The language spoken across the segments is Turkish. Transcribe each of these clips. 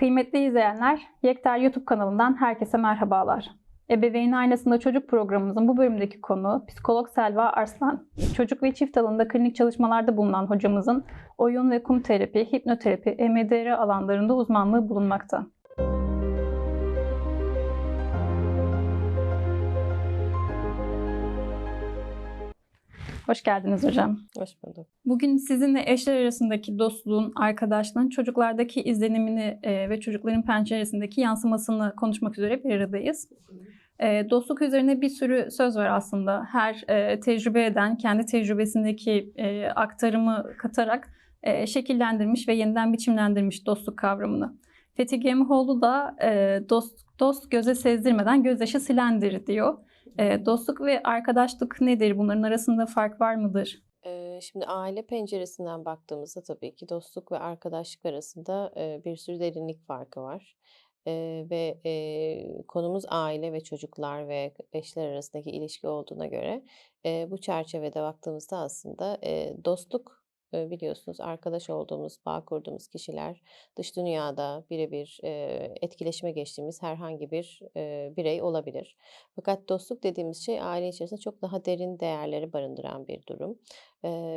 Kıymetli izleyenler, Yekter YouTube kanalından herkese merhabalar. Ebeveyn Aynasında Çocuk programımızın bu bölümdeki konu psikolog Selva Arslan. Çocuk ve çift alanında klinik çalışmalarda bulunan hocamızın oyun ve kum terapi, hipnoterapi, EMDR alanlarında uzmanlığı bulunmakta. Hoş geldiniz hocam. Hoş bulduk. Bugün sizinle eşler arasındaki dostluğun, arkadaşlığın çocuklardaki izlenimini e, ve çocukların penceresindeki yansımasını konuşmak üzere bir aradayız. E, dostluk üzerine bir sürü söz var aslında. Her e, tecrübe eden kendi tecrübesindeki e, aktarımı katarak e, şekillendirmiş ve yeniden biçimlendirmiş dostluk kavramını. Fethi Gemihoğlu da e, dost, dost göze sezdirmeden gözyaşı silendir diyor. E, dostluk ve arkadaşlık nedir? Bunların arasında fark var mıdır? Ee, şimdi aile penceresinden baktığımızda tabii ki dostluk ve arkadaşlık arasında e, bir sürü derinlik farkı var. Ee, ve e, konumuz aile ve çocuklar ve eşler arasındaki ilişki olduğuna göre e, bu çerçevede baktığımızda aslında e, dostluk biliyorsunuz arkadaş olduğumuz, bağ kurduğumuz kişiler dış dünyada birebir etkileşime geçtiğimiz herhangi bir birey olabilir. Fakat dostluk dediğimiz şey aile içerisinde çok daha derin değerleri barındıran bir durum.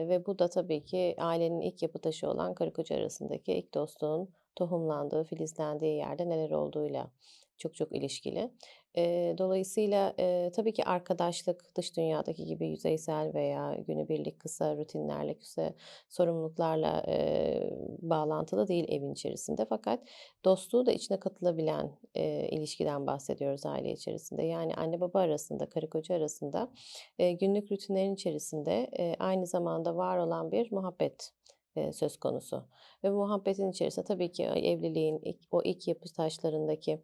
Ve bu da tabii ki ailenin ilk yapı taşı olan karı koca arasındaki ilk dostluğun tohumlandığı, filizlendiği yerde neler olduğuyla çok çok ilişkili. Eee, dolayısıyla eee, tabii ki arkadaşlık dış dünyadaki gibi yüzeysel veya günübirlik kısa rutinlerle, kısa sorumluluklarla eee, bağlantılı değil evin içerisinde. Fakat dostluğu da içine katılabilen eee, ilişkiden bahsediyoruz aile içerisinde. Yani anne baba arasında, karı koca arasında eee, günlük rutinlerin içerisinde eee, aynı zamanda var olan bir muhabbet söz konusu. Ve muhabbetin içerisinde tabii ki evliliğin o ilk yapı taşlarındaki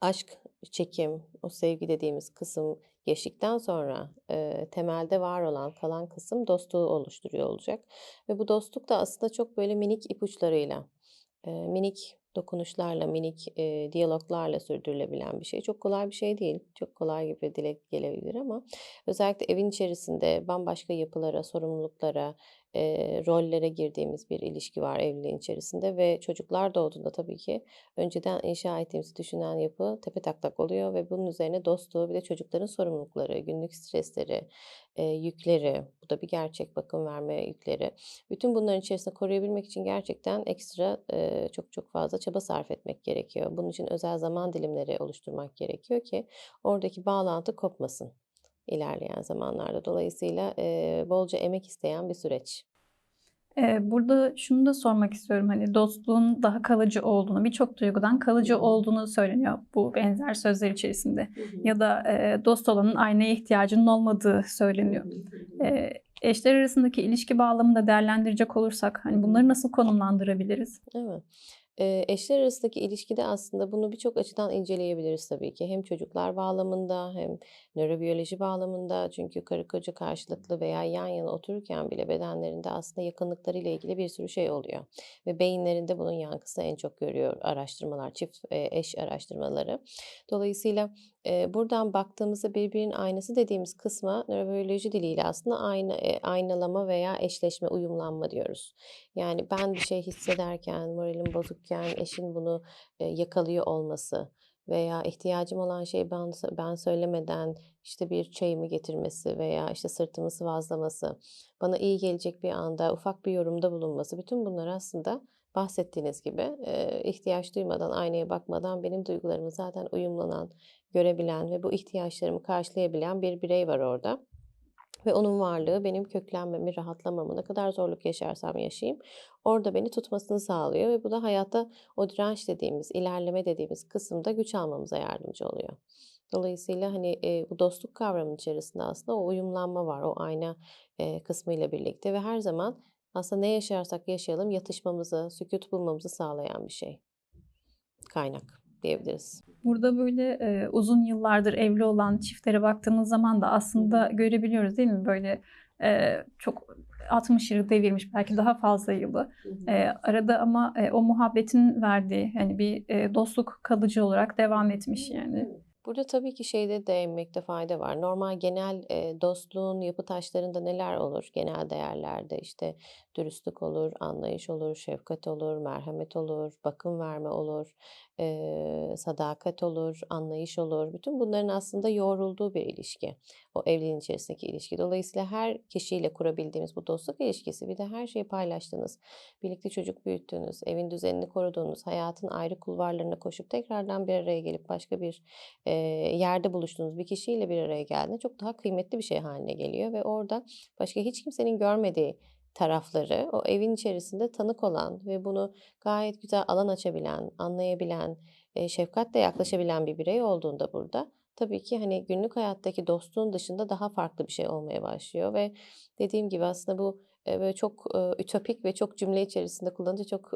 aşk, çekim, o sevgi dediğimiz kısım geçtikten sonra eee, temelde var olan kalan kısım dostluğu oluşturuyor olacak. Ve bu dostluk da aslında çok böyle minik ipuçlarıyla, eee, minik dokunuşlarla, minik eee, diyaloglarla sürdürülebilen bir şey. Çok kolay bir şey değil. Çok kolay gibi dile gelebilir ama özellikle evin içerisinde bambaşka yapılara, sorumluluklara, eee, rollere girdiğimiz bir ilişki var evliliğin içerisinde ve çocuklar doğduğunda tabii ki önceden inşa ettiğimizi düşünen yapı tepetaklak oluyor ve bunun üzerine dostluğu bir de çocukların sorumlulukları, günlük stresleri, eee, yükleri, bu da bir gerçek bakım verme yükleri. Bütün bunların içerisinde koruyabilmek için gerçekten ekstra eee, çok çok fazla çaba sarf etmek gerekiyor. Bunun için özel zaman dilimleri oluşturmak gerekiyor ki oradaki bağlantı kopmasın ilerleyen zamanlarda. Dolayısıyla eee, bolca emek isteyen bir süreç. Burada şunu da sormak istiyorum. Hani dostluğun daha kalıcı olduğunu, birçok duygudan kalıcı olduğunu söyleniyor bu benzer sözler içerisinde. Ya da e, dost olanın aynaya ihtiyacının olmadığı söyleniyor. E, eşler arasındaki ilişki bağlamında değerlendirecek olursak hani bunları nasıl konumlandırabiliriz? Evet. Eşler arasındaki ilişkide aslında bunu birçok açıdan inceleyebiliriz tabii ki. Hem çocuklar bağlamında hem nörobiyoloji bağlamında. Çünkü karı koca karşılıklı veya yan yana otururken bile bedenlerinde aslında yakınlıklarıyla ilgili bir sürü şey oluyor. Ve beyinlerinde bunun yankısını en çok görüyor araştırmalar, çift eş araştırmaları. Dolayısıyla buradan baktığımızda birbirinin aynası dediğimiz kısma nörobiyoloji diliyle aslında ayna, aynalama veya eşleşme, uyumlanma diyoruz. Yani ben bir şey hissederken, moralim bozukken eşin bunu eee, yakalıyor olması veya ihtiyacım olan şeyi ben, ben söylemeden işte bir çayımı getirmesi veya işte sırtımı sıvazlaması, bana iyi gelecek bir anda ufak bir yorumda bulunması, bütün bunlar aslında bahsettiğiniz gibi eee, ihtiyaç duymadan, aynaya bakmadan benim duygularımı zaten uyumlanan, görebilen ve bu ihtiyaçlarımı karşılayabilen bir birey var orada. Ve onun varlığı benim köklenmemi, rahatlamamı, ne kadar zorluk yaşarsam yaşayayım, orada beni tutmasını sağlıyor ve bu da hayatta o direnç dediğimiz, ilerleme dediğimiz kısımda güç almamıza yardımcı oluyor. Dolayısıyla hani e, bu dostluk kavramının içerisinde aslında o uyumlanma var, o ayna e, kısmıyla birlikte ve her zaman aslında ne yaşarsak yaşayalım yatışmamızı, sükut bulmamızı sağlayan bir şey. Kaynak diyebiliriz. Burada böyle e, uzun yıllardır evli olan çiftlere baktığımız zaman da aslında görebiliyoruz değil mi? Böyle e, çok 60 yılı devirmiş belki daha fazla yılı. E, arada ama e, o muhabbetin verdiği yani bir e, dostluk kalıcı olarak devam etmiş yani. Burada tabii ki şeyde değinmekte fayda var. Normal genel, eee, dostluğun yapı taşlarında neler olur? Genel değerlerde, işte, dürüstlük olur, anlayış olur, şefkat olur, merhamet olur, bakım verme olur, eee, sadakat olur, anlayış olur. Bütün bunların aslında yoğrulduğu bir ilişki, o evliliğin içerisindeki ilişki. Dolayısıyla her kişiyle kurabildiğimiz bu dostluk ilişkisi, bir de her şeyi paylaştığınız, birlikte çocuk büyüttüğünüz, evin düzenini koruduğunuz, hayatın ayrı kulvarlarına koşup tekrardan bir araya gelip başka bir, eee, yerde buluştuğunuz bir kişiyle bir araya geldiğinde çok daha kıymetli bir şey haline geliyor ve orada başka hiç kimsenin görmediği tarafları o evin içerisinde tanık olan ve bunu gayet güzel alan açabilen, anlayabilen, şefkatle yaklaşabilen bir birey olduğunda burada, tabii ki, hani, günlük hayattaki dostluğun dışında daha farklı bir şey olmaya başlıyor ve dediğim gibi aslında bu, böyle çok, ütopik ve çok cümle içerisinde kullanınca çok,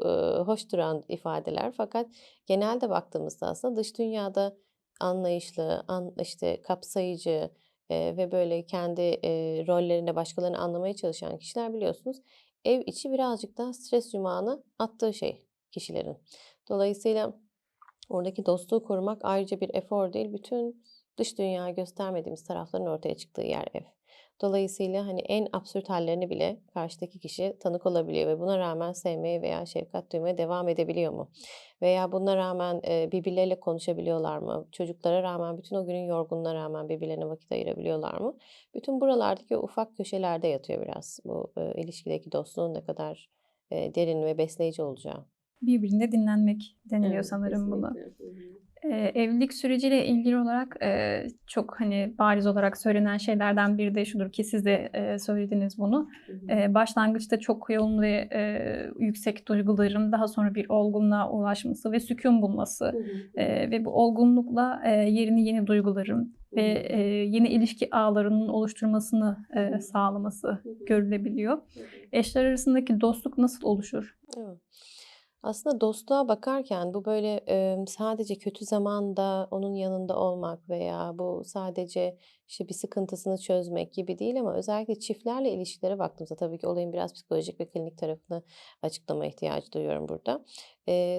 hoş duran ifadeler. Fakat genelde baktığımızda aslında dış dünyada anlayışlı, an işte, kapsayıcı, ve böyle kendi, eee, rollerinde başkalarını anlamaya çalışan kişiler biliyorsunuz, ev içi birazcık daha stres yumağını attığı şey kişilerin. Dolayısıyla oradaki dostluğu korumak ayrıca bir efor değil, bütün dış dünyaya göstermediğimiz tarafların ortaya çıktığı yer ev. Dolayısıyla, hani, en absürt hâllerine bile karşıdaki kişi tanık olabiliyor ve buna rağmen sevmeye veya şefkat duymaya devam edebiliyor mu? Veya buna rağmen, birbirleriyle konuşabiliyorlar mı? Çocuklara rağmen, bütün o günün yorgunluğuna rağmen birbirlerine vakit ayırabiliyorlar mı? Bütün buralardaki ufak köşelerde yatıyor biraz bu, ilişkideki dostluğun ne kadar, derin ve besleyici olacağı. Birbirinde dinlenmek deniliyor Evet, sanırım buna. kesinlikle. Hı. Eee, evlilik süreciyle ilgili olarak, eee, çok, hani, bariz olarak söylenen şeylerden biri de şudur ki siz de, eee, söylediniz bunu. Hı hı. Eee, başlangıçta çok yoğun ve, eee, yüksek duyguların daha sonra bir olgunluğa ulaşması ve sükûn bulması, Hı hı. eee, ve bu olgunlukla, eee, yerini yeni duyguların Hı ve, eee, yeni ilişki ağlarının oluşturmasını, hı. sağlaması Hı hı. görülebiliyor. Hı hı. Eşler arasındaki dostluk nasıl oluşur? Evet. Aslında dostluğa bakarken bu böyle, sadece kötü zamanda onun yanında olmak veya bu sadece, işte, bir sıkıntısını çözmek gibi değil ama özellikle çiftlerle ilişkilere baktığımızda tabii ki olayın biraz psikolojik ve klinik tarafını açıklama ihtiyacı duyuyorum burada.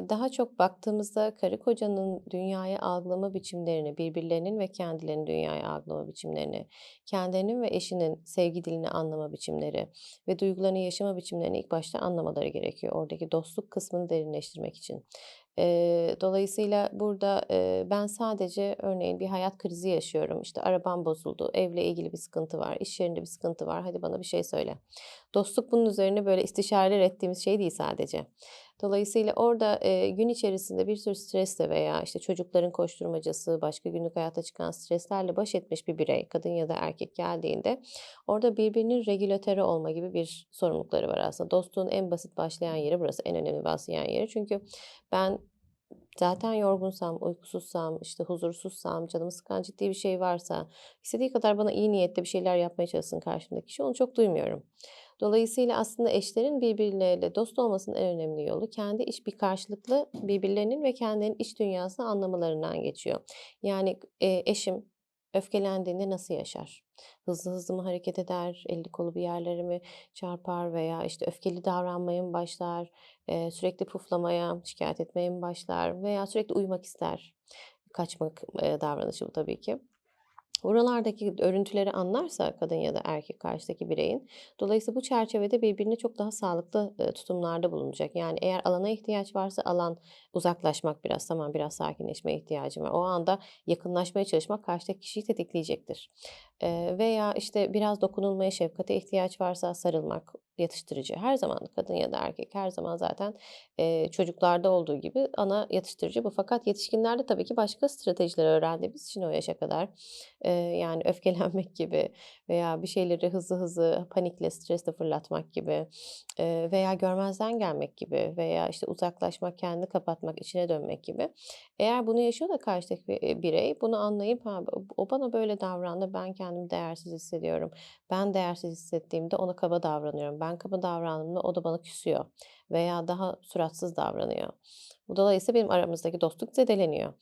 Daha çok baktığımızda karı kocanın dünyayı algılama biçimlerini, birbirlerinin ve kendilerinin dünyayı algılama biçimlerini, kendilerinin ve eşinin sevgi dilini anlama biçimleri ve duygularını yaşama biçimlerini ilk başta anlamaları gerekiyor oradaki dostluk kısmını derinleştirmek için. Eee, dolayısıyla burada, eee, ben sadece örneğin bir hayat krizi yaşıyorum, işte, arabam bozuldu, evle ilgili bir sıkıntı var, iş yerinde bir sıkıntı var, hadi bana bir şey söyle. Dostluk bunun üzerine böyle istişareler ettiğimiz şey değil sadece. Dolayısıyla orada, eee, gün içerisinde bir sürü stresle veya, işte, çocukların koşturmacası, başka günlük hayatta çıkan streslerle baş etmiş bir birey, kadın ya da erkek geldiğinde orada birbirinin regülatörü olma gibi bir sorumlulukları var aslında. Dostluğun en basit başlayan yeri burası, en önemli başlayan yeri. Çünkü ben zaten yorgunsam, uykusuzsam, işte, huzursuzsam, canımı sıkan ciddi bir şey varsa, istediği kadar bana iyi niyetle bir şeyler yapmaya çalışsın karşımdaki kişi, onu çok duymuyorum. Dolayısıyla aslında eşlerin birbirleriyle dost olmasının en önemli yolu kendi iç bir karşılıklı birbirlerinin ve kendilerinin iç dünyasını anlamalarından geçiyor. Yani, eee, eşim öfkelendiğinde nasıl yaşar? Hızlı hızlı mı hareket eder? Eli kolu bir yerlere mi çarpar veya, işte, öfkeli davranmaya mı başlar? Eee, sürekli puflamaya, şikâyet etmeye mi başlar veya sürekli uyumak ister? Kaçmak, eee, davranışı bu tabii ki. Buralardaki örüntüleri anlarsa kadın ya da erkek karşıdaki bireyin, dolayısıyla bu çerçevede birbirine çok daha sağlıklı, tutumlarda bulunacak. Yani eğer alana ihtiyaç varsa alan, uzaklaşmak biraz, tamam biraz sakinleşmeye ihtiyacım var. O anda yakınlaşmaya çalışmak karşıdaki kişiyi tetikleyecektir. Veya, işte, biraz dokunulmaya, şefkate ihtiyaç varsa sarılmak, yatıştırıcı. Her zaman kadın ya da erkek her zaman zaten, eee, çocuklarda olduğu gibi ana yatıştırıcı bu. Fakat yetişkinlerde tabii ki başka stratejiler öğrendiğimiz için o yaşa kadar, eee, yani öfkelenmek gibi veya bir şeyleri hızlı hızlı panikle, stresle fırlatmak gibi, eee, veya görmezden gelmek gibi veya, işte, uzaklaşmak, kendini kapatmak, içine dönmek gibi. Eğer bunu yaşıyor da karşıdaki birey bunu anlayıp, ha, o bana böyle davrandı, ben kendimi değersiz hissediyorum. Ben değersiz hissettiğimde ona kaba davranıyorum. Ben kaba davrandığımda o da bana küsüyor veya daha suratsız davranıyor. Dolayısıyla benim aramızdaki dostluk zedeleniyor.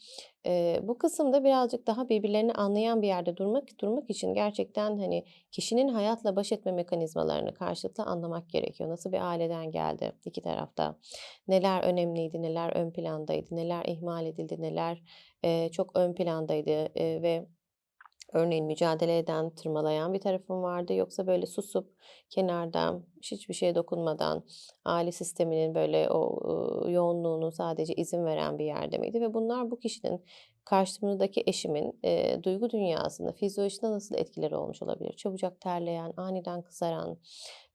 Eee, bu kısımda birazcık daha birbirlerini anlayan bir yerde durmak durmak için gerçekten, hani, kişinin hayatla baş etme mekanizmalarını karşılıklı anlamak gerekiyor. Nasıl bir aileden geldi 2 taraf da? Neler önemliydi, neler ön plandaydı, neler ihmal edildi, neler, eee, çok ön plandaydı, eee, ve örneğin mücadele eden, tırmalayan bir tarafım vardı yoksa böyle susup kenarda hiçbir şeye dokunmadan aile sisteminin böyle o, yoğunluğunu sadece izin veren bir yerde miydi? Ve bunlar bu kişinin karşımdaki eşimin, eee, duygu dünyasında, fizyolojisinde nasıl etkileri olmuş olabilir? Çabucak terleyen, aniden kızaran,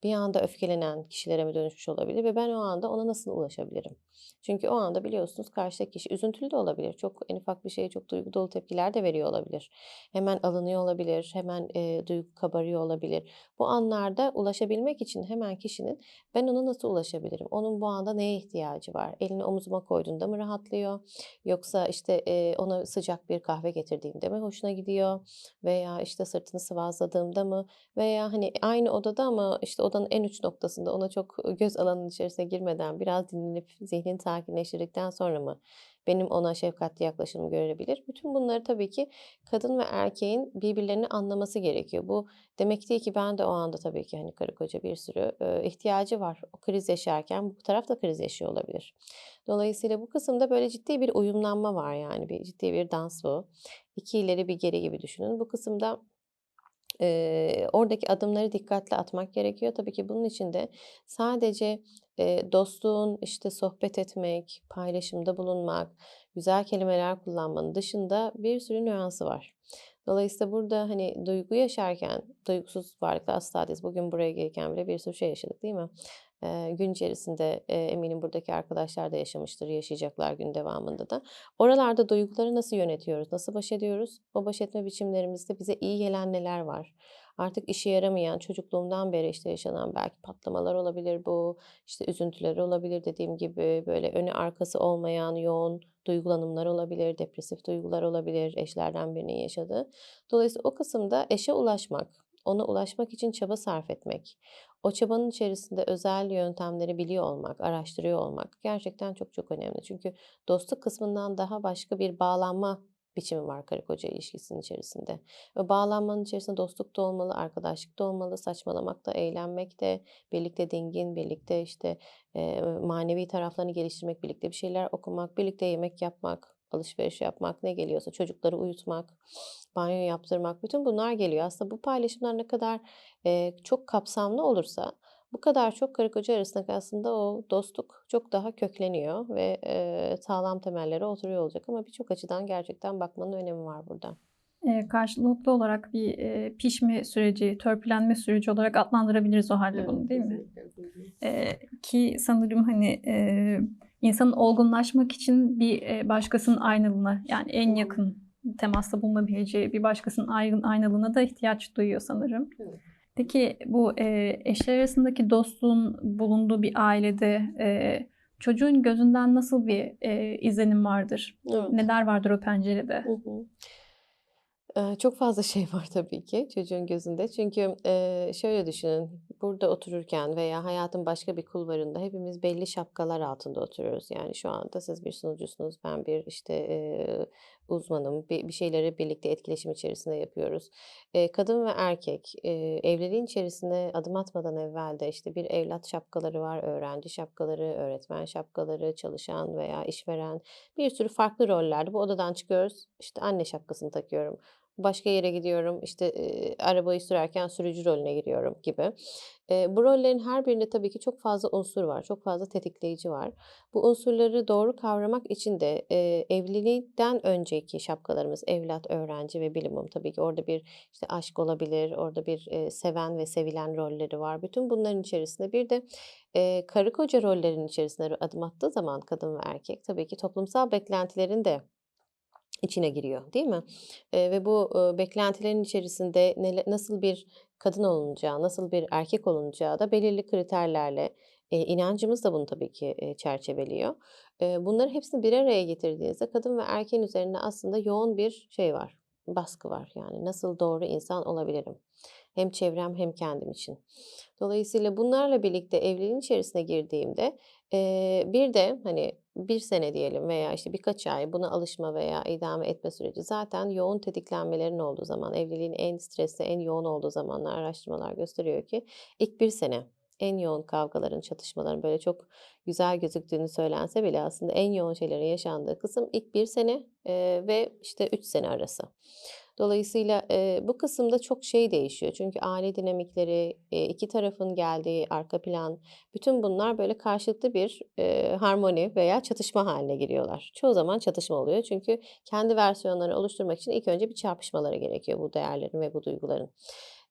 bir anda öfkelenen kişilere mi dönüşmüş olabilir ve ben o anda ona nasıl ulaşabilirim? Çünkü o anda biliyorsunuz karşıdaki kişi üzüntülü de olabilir. Çok en ufak bir şeye çok duygu dolu tepkiler de veriyor olabilir. Hemen alınıyor olabilir, hemen, eee, duygu kabarıyor olabilir. Bu anlarda ulaşabilmek için hemen kişinin ben ona nasıl ulaşabilirim? Onun bu anda neye ihtiyacı var? Elini omzuma koyduğunda mı rahatlıyor? Yoksa, işte, eee, ona sıcak bir kahve getirdiğimde mi hoşuna gidiyor? Veya, işte, sırtını sıvazladığımda mı? Veya, hani, aynı odada ama, işte, odanın en uç noktasında ona çok göz alanının içerisine girmeden biraz dinlenip zihnini sakinleştirdikten sonra mı benim ona şefkatli yaklaşımımı görebilir? Bütün bunları tabii ki kadın ve erkeğin birbirlerini anlaması gerekiyor. Bu demek değil ki ben de o anda tabii ki, hani, karı koca bir sürü, ihtiyacı var. O kriz yaşarken bu taraf da kriz yaşıyor olabilir. Dolayısıyla bu kısımda böyle ciddi bir uyumlanma var yani bir ciddi bir dans bu. 2 ileri bir geri gibi düşünün. Bu kısımda Eee, oradaki adımları dikkatli atmak gerekiyor. Tabii ki bunun için de sadece, eee, dostluğun, işte, sohbet etmek, paylaşımda bulunmak, güzel kelimeler kullanmanın dışında bir sürü nüansı var. Dolayısıyla burada, hani, duygu yaşarken duygusuz varlıklar asla değiliz. Bugün buraya gelirken bile bir sürü şey yaşadık, değil mi? Gün içerisinde, eminim buradaki arkadaşlar da yaşamıştır, yaşayacaklar gün devamında da. Oralarda duyguları nasıl yönetiyoruz, nasıl baş ediyoruz? O baş etme biçimlerimizde bize iyi gelen neler var? Artık işe yaramayan, çocukluğumdan beri, işte, yaşanan belki patlamalar olabilir bu, işte, üzüntüler olabilir dediğim gibi, böyle önü arkası olmayan yoğun duygulanımlar olabilir, depresif duygular olabilir eşlerden birinin yaşadığı. Dolayısıyla o kısımda eşe ulaşmak, ona ulaşmak için çaba sarf etmek, o çabanın içerisinde özel yöntemleri biliyor olmak, araştırıyor olmak gerçekten çok çok önemli. Çünkü dostluk kısmından daha başka bir bağlanma biçimi var karı koca ilişkisinin içerisinde. Ve bağlanmanın içerisinde dostluk da olmalı, arkadaşlık da olmalı, saçmalamak da, eğlenmek de, birlikte dingin, birlikte işte eee, manevi taraflarını geliştirmek, birlikte bir şeyler okumak, birlikte yemek yapmak, alışveriş yapmak, ne geliyorsa çocukları uyutmak, banyo yaptırmak, bütün bunlar geliyor. Aslında bu paylaşımlar ne kadar eee, çok kapsamlı olursa bu kadar çok karı koca arasındaki aslında o dostluk çok daha kökleniyor ve eee, sağlam temellere oturuyor olacak. Ama birçok açıdan gerçekten bakmanın önemi var burada. Eee, karşılıklı olarak bir, eee, pişme süreci, törpülenme süreci olarak adlandırabiliriz o hâlde Evet, bunu, değil mi? Eee, ki sanırım, hani, eee, insanın olgunlaşmak için bir, başkasının aynalığına, yani en yakın temasta bulunabileceği bir başkasının ayn aynalığına da ihtiyaç duyuyor sanırım. Evet. Peki bu, eee, eşler arasındaki dostluğun bulunduğu bir ailede, eee, çocuğun gözünden nasıl bir, eee, izlenim vardır? Evet. Neler vardır o pencerede? Hı hı. Çok fazla şey var tabii ki çocuğun gözünde. Çünkü, şöyle düşünün, burada otururken veya hayatın başka bir kulvarında hepimiz belli şapkalar altında oturuyoruz. Yani şu anda siz bir sunucusunuz, ben bir, işte, uzmanım. Bir şeyleri birlikte etkileşim içerisinde yapıyoruz. Kadın ve erkek, eee, evliliğin içerisine adım atmadan evvel de, işte, bir evlat şapkaları var, öğrenci şapkaları, öğretmen şapkaları, çalışan veya işveren, bir sürü farklı rollerde bu odadan çıkıyoruz, işte, anne şapkasını takıyorum. Başka yere gidiyorum, işte, eee, arabayı sürerken sürücü rolüne giriyorum gibi. Eee, bu rollerin her birinde tabii ki çok fazla unsur var, çok fazla tetikleyici var. Bu unsurları doğru kavramak için de, eee, evlilikten önceki şapkalarımız evlat, öğrenci ve bilimum tabii ki orada bir, işte, aşk olabilir, orada bir, eee, seven ve sevilen rolleri var. Bütün bunların içerisinde bir de, eee, karı koca rollerinin içerisine adım attığı zaman kadın ve erkek tabii ki toplumsal beklentilerin de içine giriyor, değil mi? Eee, ve bu, ııı, beklentilerin içerisinde nele nasıl bir kadın olunacağı, nasıl bir erkek olunacağı da belirli kriterlerle, eee, inancımız da bunu tabii ki, eee, çerçeveliyor. Eee, bunların hepsini bir araya getirdiğinizde kadın ve erkeğin üzerinde aslında yoğun bir şey var, baskı var. Yani nasıl doğru insan olabilirim? Hem çevrem hem kendim için. Dolayısıyla bunlarla birlikte evliliğin içerisine girdiğimde eee, bir de hani bir sene diyelim veya işte birkaç ay buna alışma veya idame etme süreci zaten yoğun tetiklenmelerin olduğu zaman, evliliğin en stresli, en yoğun olduğu zamanlar araştırmalar gösteriyor ki ilk bir sene en yoğun kavgaların, çatışmaların böyle çok güzel gözüktüğünü söylense bile aslında en yoğun şeylerin yaşandığı kısım ilk bir sene ve işte üç sene arası. Dolayısıyla eee, bu kısımda çok şey değişiyor. Çünkü aile dinamikleri, eee, iki tarafın geldiği arka plan, bütün bunlar böyle karşılıklı bir eee, harmoni veya çatışma haline giriyorlar. Çoğu zaman çatışma oluyor. Çünkü kendi versiyonlarını oluşturmak için ilk önce bir çarpışmaları gerekiyor bu değerlerin ve bu duyguların.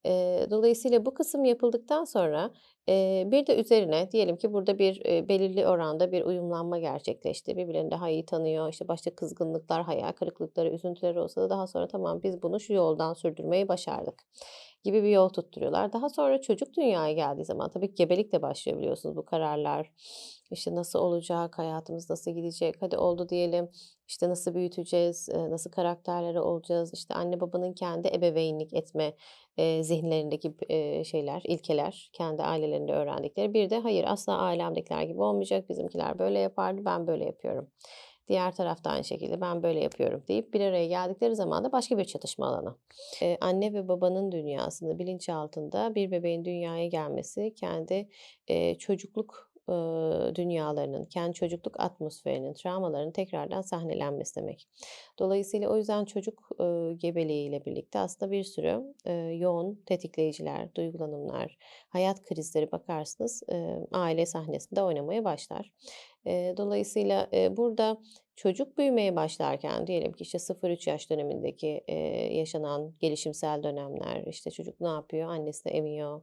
Eee, dolayısıyla bu kısım yapıldıktan sonra eee, bir de üzerine diyelim ki burada bir eee, belirli oranda bir uyumlanma gerçekleşti. Birbirlerini daha iyi tanıyor. İşte başta kızgınlıklar, hayal kırıklıkları, üzüntüleri olsa da daha sonra tamam biz bunu şu yoldan sürdürmeyi başardık gibi bir yol tutturuyorlar. Daha sonra çocuk dünyaya geldiği zaman tabii ki gebelikle başlıyor biliyorsunuz bu kararlar. İşte nasıl olacak, hayatımız nasıl gidecek, hadi oldu diyelim. İşte nasıl büyüteceğiz, nasıl karakterleri olacağız, işte anne babanın kendi ebeveynlik etme zihinlerindeki şeyler, ilkeler, kendi ailelerinde öğrendikleri. Bir de hayır asla ailemdekiler gibi olmayacak, bizimkiler böyle yapardı, ben böyle yapıyorum. Diğer tarafta aynı şekilde ben böyle yapıyorum deyip bir araya geldikleri zaman da başka bir çatışma alanı. Eee, anne ve babanın dünyasında, bilinçaltında bir bebeğin dünyaya gelmesi kendi eee, çocukluk eee, dünyalarının, kendi çocukluk atmosferinin, travmalarının tekrardan sahnelenmesi demek. Dolayısıyla o yüzden çocuk eee, gebeliğiyle birlikte aslında bir sürü eee, yoğun tetikleyiciler, duygulanımlar, hayat krizleri bakarsınız eee, aile sahnesinde oynamaya başlar. Eee, dolayısıyla eee, burada çocuk büyümeye başlarken diyelim ki işte 0-3 yaş dönemindeki eee, yaşanan gelişimsel dönemler, işte çocuk ne yapıyor? Annesini emiyor,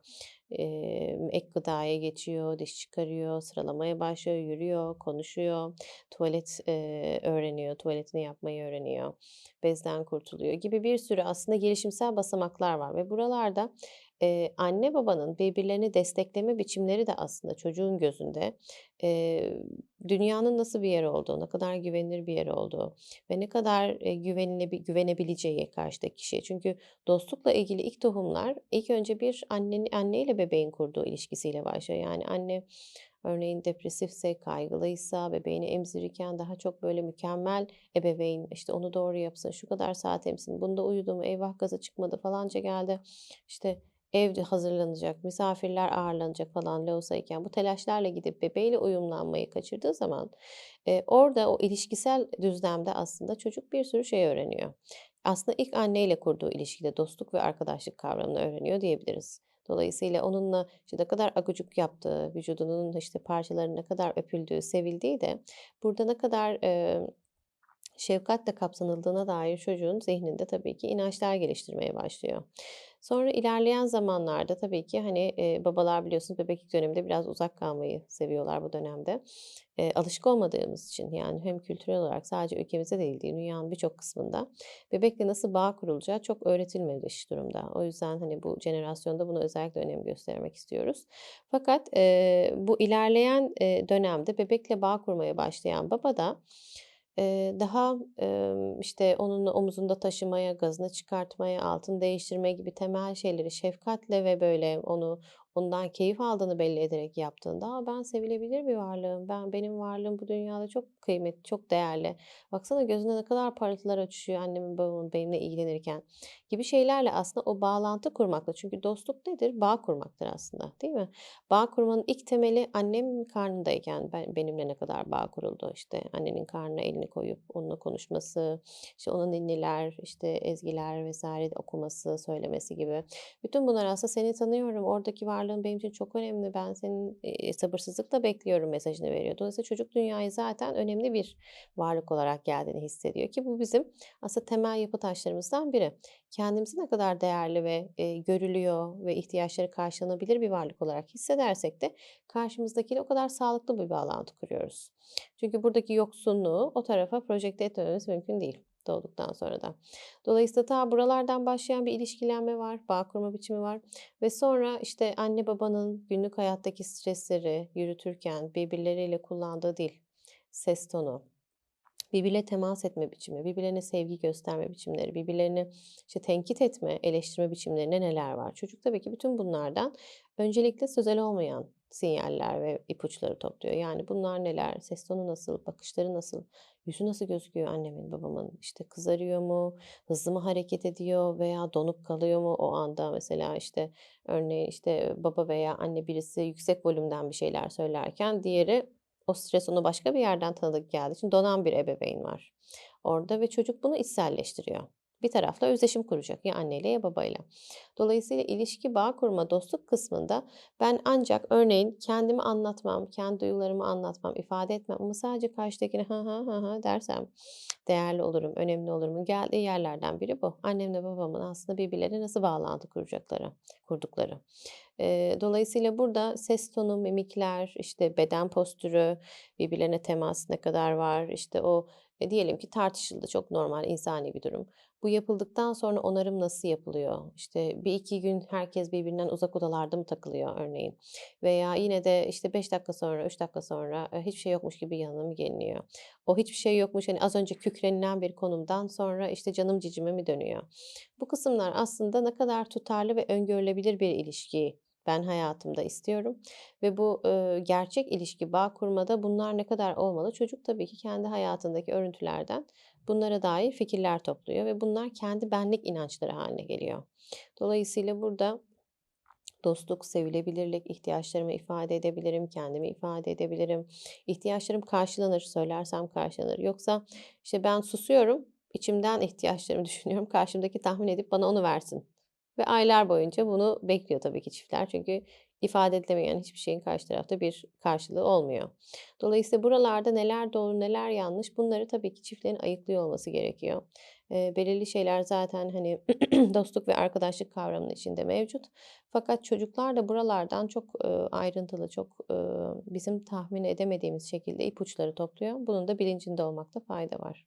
eee, ek gıdaya geçiyor, diş çıkarıyor, sıralamaya başlıyor, yürüyor, konuşuyor, tuvalet eee, öğreniyor, tuvaletini yapmayı öğreniyor, bezden kurtuluyor gibi bir sürü aslında gelişimsel basamaklar var ve buralarda eee, anne babanın birbirlerini destekleme biçimleri de aslında çocuğun gözünde eee, dünyanın nasıl bir yer olduğu, ne kadar güvenilir bir yer olduğu ve ne kadar eee, güvenilebi güvenebileceği karşıdaki kişiye. Çünkü dostlukla ilgili ilk tohumlar ilk önce bir annenin anne ile bebeğin kurduğu ilişkisiyle başlıyor. Yani anne örneğin depresifse, kaygılıysa, bebeğini emzirirken daha çok böyle mükemmel ebeveyn, işte onu doğru yapsın, şu kadar saat emsin, bunda uyudu mu, eyvah gazı çıkmadı falanca geldi, işte ev hazırlanacak, misafirler ağırlanacak falan Losa'yken bu telaşlarla gidip bebeğiyle uyumlanmayı kaçırdığı zaman eee, orada o ilişkisel düzlemde aslında çocuk bir sürü şey öğreniyor. Aslında ilk anneyle kurduğu ilişkide dostluk ve arkadaşlık kavramını öğreniyor diyebiliriz. Dolayısıyla onunla işte ne kadar agucuk yaptığı, vücudunun işte parçalarının ne kadar öpüldüğü, sevildiği de burada ne kadar eee, şefkatle kapsanıldığına dair çocuğun zihninde tabii ki inançlar geliştirmeye başlıyor. Sonra ilerleyen zamanlarda tabii ki hani eee, babalar biliyorsunuz bebeklik döneminde biraz uzak kalmayı seviyorlar bu dönemde. Eee, alışık olmadığımız için yani hem kültürel olarak sadece ülkemizde değil dünyanın birçok kısmında bebekle nasıl bağ kurulacağı çok öğretilmemiş durumda. O yüzden hani bu jenerasyonda bunu özellikle önem göstermek istiyoruz. Fakat eee, bu ilerleyen eee, dönemde bebekle bağ kurmaya başlayan baba da Daha, işte, onunla omuzunda taşımaya, gazını çıkartmaya, altını değiştirme gibi temel şeyleri şefkatle ve böyle onu ondan keyif aldığını belli ederek yaptığında, "A, ben sevilebilir bir varlığım, ben benim varlığım bu dünyada çok kıymetli, çok değerli. Baksana gözünde ne kadar parıltılar uçuşuyor annemin, babamın benimle ilgilenirken." gibi şeylerle aslında o bağlantı kurmakla Çünkü dostluk nedir? Bağ kurmaktır aslında, değil mi? Bağ kurmanın ilk temeli annem karnındayken ben benimle ne kadar bağ kuruldu. İşte, annenin karnına elini koyup onunla konuşması, işte, ona ninniler, işte, ezgiler vs. okuması, söylemesi gibi. Bütün bunlar aslında "Seni tanıyorum, oradaki varlığın benim için çok önemli, ben senin, sabırsızlıkla bekliyorum." mesajını veriyor. Dolayısıyla çocuk dünyaya zaten önemli bir varlık olarak geldiğini hissediyor ki bu bizim aslında temel yapı taşlarımızdan biri. Kendimizi ne kadar değerli ve, eee, görülüyor ve ihtiyaçları karşılanabilir bir varlık olarak hissedersek de karşımızdakiyle o kadar sağlıklı bir bağlantı kuruyoruz. Çünkü buradaki yoksunluğu o tarafa projekte etmememiz mümkün değil doğduktan sonra da. Dolayısıyla ta buralardan başlayan bir ilişkilenme var, bağ kurma biçimi var ve sonra, işte, anne babanın günlük hayattaki stresleri yürütürken birbirleriyle kullandığı dil, ses tonu, birbiriyle temas etme biçimi, birbirlerine sevgi gösterme biçimleri, birbirlerini işte tenkit etme, eleştirme biçimlerinde neler var? Çocuk tabii ki bütün bunlardan öncelikle sözel olmayan sinyaller ve ipuçları topluyor. Yani bunlar neler? Ses tonu nasıl? Bakışları nasıl? Yüzü nasıl gözüküyor annemin, babamın? İşte kızarıyor mu? Hızlı mı hareket ediyor veya donup kalıyor mu o anda? Mesela işte örneğin işte baba veya anne birisi yüksek volümden bir şeyler söylerken diğeri o stres onu başka bir yerden tanıdık geldiği için donan bir ebeveyn var orada ve çocuk bunu içselleştiriyor. Bir tarafla özdeşim kuracak ya anneyle ya babayla. Dolayısıyla ilişki bağ kurma, dostluk kısmında ben ancak örneğin kendimi anlatmam, kendi duygularımı anlatmam, ifade etmem ama sadece karşıdakine ha ha ha ha dersem değerli olurum, önemli olurum. Geldiği yerlerden biri bu. Annemle babamın aslında birbirlerine nasıl bağlantı kuracakları, kurdukları. Dolayısıyla burada ses tonu, mimikler, işte beden postürü, birbirlerine temas ne kadar var, işte o e, diyelim ki tartışıldı çok normal insani bir durum. Bu yapıldıktan sonra onarım nasıl yapılıyor? İşte bir iki gün herkes birbirinden uzak odalarda mı takılıyor örneğin? Veya yine de işte 5 dakika sonra, 3 dakika sonra e, hiçbir şey yokmuş gibi yanına mı geliniyor? O hiçbir şey yokmuş hani az önce kükrenilen bir konumdan sonra işte canım cicime mi dönüyor? Bu kısımlar aslında ne kadar tutarlı ve öngörülebilir bir ilişkiyi ben hayatımda istiyorum ve bu e, gerçek ilişki bağ kurmada bunlar ne kadar olmalı? Çocuk tabii ki kendi hayatındaki örüntülerden bunlara dair fikirler topluyor ve bunlar kendi benlik inançları haline geliyor. Dolayısıyla burada dostluk, sevilebilirlik, ihtiyaçlarımı ifade edebilirim, kendimi ifade edebilirim. İhtiyaçlarım karşılanır, söylersem karşılanır. Yoksa işte ben susuyorum, içimden ihtiyaçlarımı düşünüyorum, karşımdaki tahmin edip bana onu versin. Ve aylar boyunca bunu bekliyor tabii ki çiftler. Çünkü ifade edilemeyen hiçbir şeyin karşı tarafta bir karşılığı olmuyor. Dolayısıyla buralarda neler doğru neler yanlış bunları tabii ki çiftlerin ayıklıyor olması gerekiyor. Eee, belirli şeyler zaten hani dostluk ve arkadaşlık kavramının içinde mevcut. Fakat çocuklar da buralardan çok eee, ayrıntılı, çok eee, bizim tahmin edemediğimiz şekilde ipuçları topluyor. Bunun da bilincinde olmakta fayda var.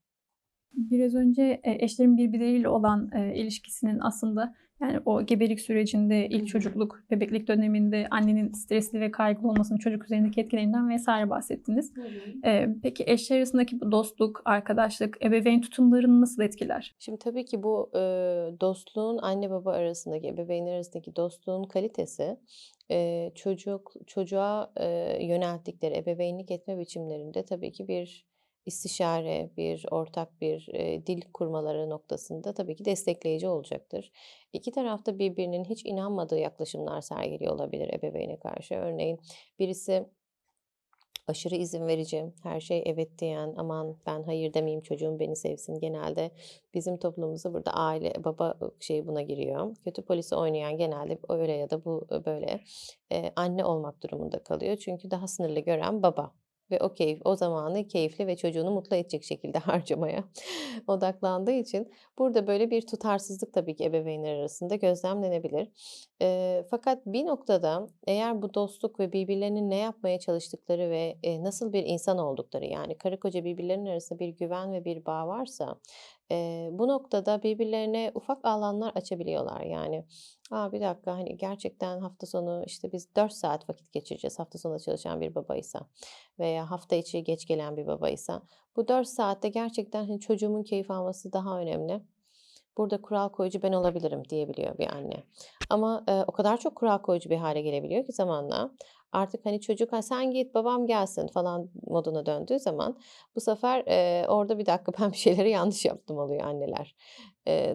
Biraz önce e, eşlerin birbirleriyle olan e, ilişkisinin aslında yani o gebelik sürecinde, ilk çocukluk, bebeklik döneminde annenin stresli ve kaygılı olmasının çocuk üzerindeki etkilerinden vesaire bahsettiniz. E, peki eşler arasındaki bu dostluk, arkadaşlık, ebeveyn tutumlarını nasıl etkiler? Şimdi tabii ki bu eee, dostluğun anne baba arasındaki, ebeveynler arasındaki dostluğun kalitesi eee, çocuk çocuğa eee, yönelttikleri ebeveynlik etme biçimlerinde tabii ki bir istişare, bir ortak bir eee, dil kurmaları noktasında tabii ki destekleyici olacaktır. İki taraf da birbirinin hiç inanmadığı yaklaşımlar sergiliyor olabilir ebeveyne karşı. Örneğin birisi aşırı izin verici, her şey evet diyen, aman ben hayır demeyeyim çocuğum beni sevsin. Genelde bizim toplumumuzda burada aile, baba şey buna giriyor. Kötü polisi oynayan genelde öyle ya da bu böyle eee, anne olmak durumunda kalıyor. Çünkü daha sınırlı gören baba. Ve o keyif, o zamanı keyifli ve çocuğunu mutlu edecek şekilde harcamaya odaklandığı için burada böyle bir tutarsızlık tabii ki ebeveynler arasında gözlemlenebilir. Eee, fakat bir noktada eğer bu dostluk ve birbirlerinin ne yapmaya çalıştıkları ve e, nasıl bir insan oldukları yani karı koca birbirlerinin arasında bir güven ve bir bağ varsa eee, bu noktada birbirlerine ufak alanlar açabiliyorlar. Yani Aa, bir dakika hani gerçekten hafta sonu işte biz 4 saat vakit geçireceğiz hafta sonu çalışan bir babaysa veya hafta içi geç gelen bir babaysa bu 4 saatte gerçekten hani çocuğumun keyif alması daha önemli. Burada kural koyucu ben olabilirim diyebiliyor bir anne. Ama e, o kadar çok kural koyucu bir hale gelebiliyor ki zamanla artık hani çocuk ha, sen git babam gelsin falan moduna döndüğü zaman bu sefer e, orada bir dakika ben bir şeyleri yanlış yaptım oluyor anneler.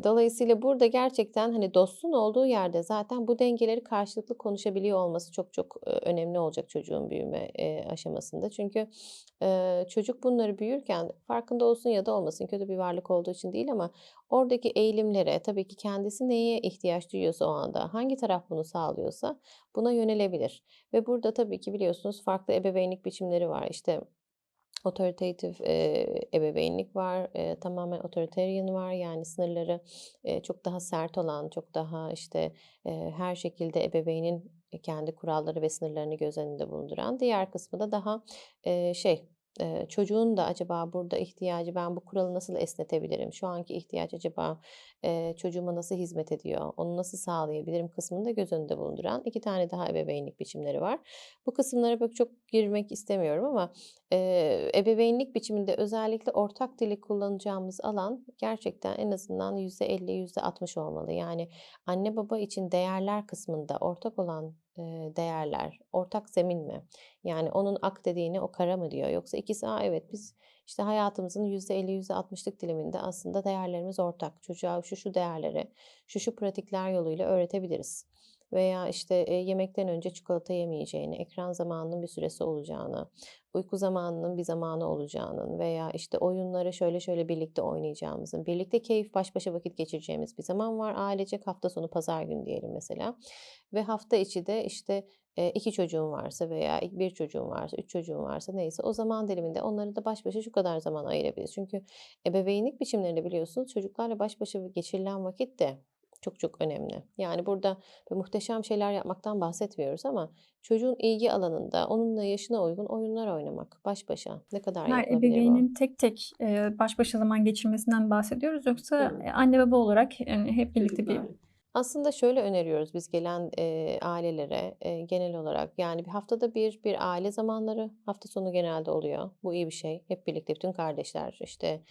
Dolayısıyla burada gerçekten hani dostun olduğu yerde zaten bu dengeleri karşılıklı konuşabiliyor olması çok çok önemli olacak çocuğun büyüme aşamasında. Çünkü çocuk bunları büyürken farkında olsun ya da olmasın kötü bir varlık olduğu için değil ama oradaki eğilimlere tabii ki kendisi neye ihtiyaç duyuyorsa o anda hangi taraf bunu sağlıyorsa buna yönelebilir. Ve burada tabii ki biliyorsunuz farklı ebeveynlik biçimleri var. İşte Otoritatif, eee, ebeveynlik var, eee, tamamen authoritarian var. Yani sınırları, eee, çok daha sert olan, çok daha, işte, eee, her şekilde ebeveynin, kendi kuralları ve sınırlarını göz önünde bulunduran. Diğer kısmı da daha, eee, şey, Çocuğun da acaba burada ihtiyacı ben bu kuralı nasıl esnetebilirim? Şu anki ihtiyaç acaba, çocuğuma nasıl hizmet ediyor? Onu nasıl sağlayabilirim kısmını da göz önünde bulunduran 2 tane daha ebeveynlik biçimleri var. Bu kısımlara böyle çok girmek istemiyorum ama, ebeveynlik biçiminde özellikle ortak dili kullanacağımız alan gerçekten en azından %50, %60 olmalı. Yani anne baba için değerler kısmında ortak olan, değerler, ortak zemin mi? Yani onun ak dediğine o kara mı diyor? Yoksa ikisi, a, evet biz işte hayatımızın %50, %60'lık diliminde aslında değerlerimiz ortak. Çocuğa şu şu değerleri, şu şu pratikler yoluyla öğretebiliriz. Veya işte, yemekten önce çikolata yemeyeceğini, ekran zamanının bir süresi olacağını, uyku zamanının bir zamanı olacağının veya işte oyunları şöyle şöyle birlikte oynayacağımızın, birlikte keyif baş başa vakit geçireceğimiz bir zaman var ailecek. Hafta sonu pazar günü diyelim mesela ve hafta içi de işte, 2 çocuğun varsa veya 1 çocuğun varsa, 3 çocuğun varsa neyse o zaman diliminde onları da baş başa şu kadar zaman ayırabiliriz. Çünkü ebeveynlik biçimlerinde biliyorsunuz çocuklarla baş başa geçirilen vakit de çok çok önemli. Yani burada muhteşem şeyler yapmaktan bahsetmiyoruz ama çocuğun ilgi alanında onunla yaşına uygun oyunlar oynamak baş başa ne kadar Her ebeveynin tek tek, baş başa zaman geçirmesinden bahsediyoruz yoksa, eee, anne baba olarak, yani, hep birlikte bir. Aslında şöyle öneriyoruz biz gelen, eee, ailelere, eee, genel olarak yani bir haftada bir, bir aile zamanları hafta sonu genelde oluyor. Bu iyi bir şey. Hep birlikte bütün kardeşler işte,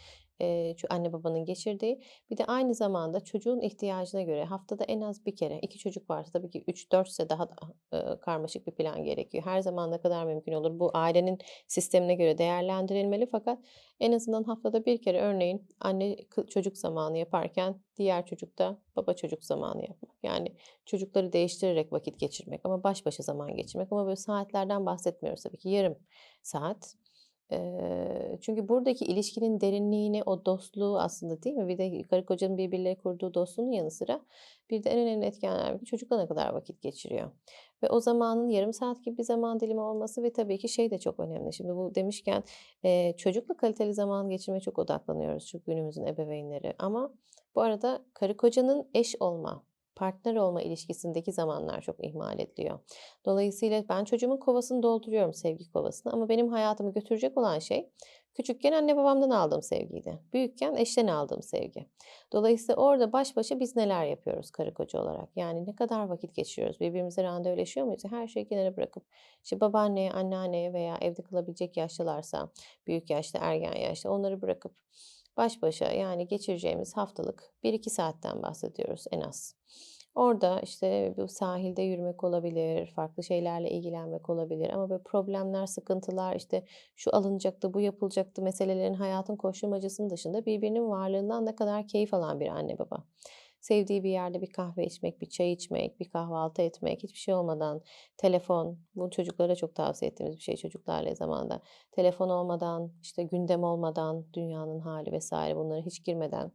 anne babanın geçirdiği. Bir de aynı zamanda çocuğun ihtiyacına göre haftada en az 1 kere, 2 çocuk varsa tabii ki 3-4'se daha da, karmaşık bir plan gerekiyor. Her zaman ne kadar mümkün olur? Bu ailenin sistemine göre değerlendirilmeli fakat en azından haftada 1 kere örneğin anne çocuk zamanı yaparken diğer çocuk da baba çocuk zamanı yapmak. Yani çocukları değiştirerek vakit geçirmek ama baş başa zaman geçirmek ama böyle saatlerden bahsetmiyoruz tabii ki. Yarım saat. Çünkü buradaki ilişkinin derinliğini, o dostluğu aslında değil mi? Bir de karı kocanın birbirleriyle kurduğu dostluğun yanı sıra bir de en önemli etkenlerden biri çocukla ne kadar vakit geçiriyor ve o zamanın yarım saat gibi bir zaman dilimi olması ve tabii ki şey de çok önemli. Şimdi bu demişken, çocukla kaliteli zaman geçirmeye çok odaklanıyoruz şu günümüzün ebeveynleri ama bu arada karı kocanın eş olma, partner olma ilişkisindeki zamanlar çok ihmal ediliyor. Dolayısıyla ben çocuğumun kovasını dolduruyorum, sevgi kovasını ama benim hayatımı götürecek olan şey küçükken anne babamdan aldığım sevgiydi. Büyükken eşten aldığım sevgi. Dolayısıyla orada baş başa biz neler yapıyoruz karı koca olarak? Yani ne kadar vakit geçiriyoruz? Birbirimizle randevuleşiyor muyuz? Her şeyi kenara bırakıp işte babaanneye, anneanneye veya evde kalabilecek yaşlılarsa, büyük yaşta, ergen yaşta onları bırakıp baş başa yani geçireceğimiz haftalık 1-2 saatten bahsediyoruz en az. Orada işte bu sahilde yürümek olabilir, farklı şeylerle ilgilenmek olabilir ama böyle problemler, sıkıntılar, işte şu alınacaktı, bu yapılacaktı meselelerin hayatın koşturmacasının dışında birbirinin varlığından ne kadar keyif alan bir anne baba. Sevdiği bir yerde bir kahve içmek, bir çay içmek, bir kahvaltı etmek, hiçbir şey olmadan telefon, bu çocuklara çok tavsiye ettiğimiz bir şey çocuklarla zamanda. Telefon olmadan, işte gündem olmadan, dünyanın hâli vs. bunlara hiç girmeden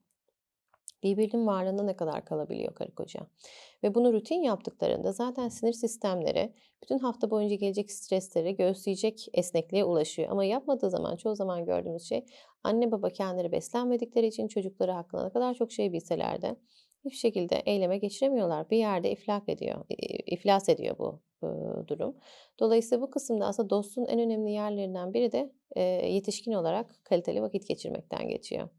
birbirinin varlığında ne kadar kalabiliyor karı koca ve bunu rutin yaptıklarında zaten sinir sistemleri bütün hafta boyunca gelecek stresleri göğüsleyecek esnekliğe ulaşıyor. Ama yapmadığı zaman çoğu zaman gördüğümüz şey anne baba kendileri beslenmedikleri için çocukları hakkında ne kadar çok şey bilseler de hiçbir şekilde eyleme geçiremiyorlar. Bir yerde iflak ediyor, iflas ediyor bu, durum. Dolayısıyla bu kısımda aslında dostluğun en önemli yerlerinden biri de, eee, yetişkin olarak kaliteli vakit geçirmekten geçiyor.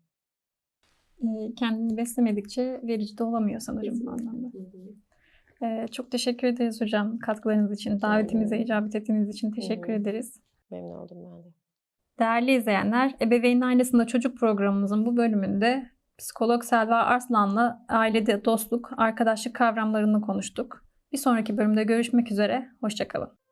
Kendini beslemedikçe verici de olamıyor sanırım bu anlamda. Çok teşekkür ederiz hocam katkılarınız için. Davetimize icabet ettiğiniz için teşekkür ederiz. Memnun oldum ben de. Değerli izleyenler, Ebeveyn Aynasında Çocuk programımızın bu bölümünde psikolog Selva Arslan'la ailede dostluk, arkadaşlık kavramlarını konuştuk. Bir sonraki bölümde görüşmek üzere, hoşça kalın.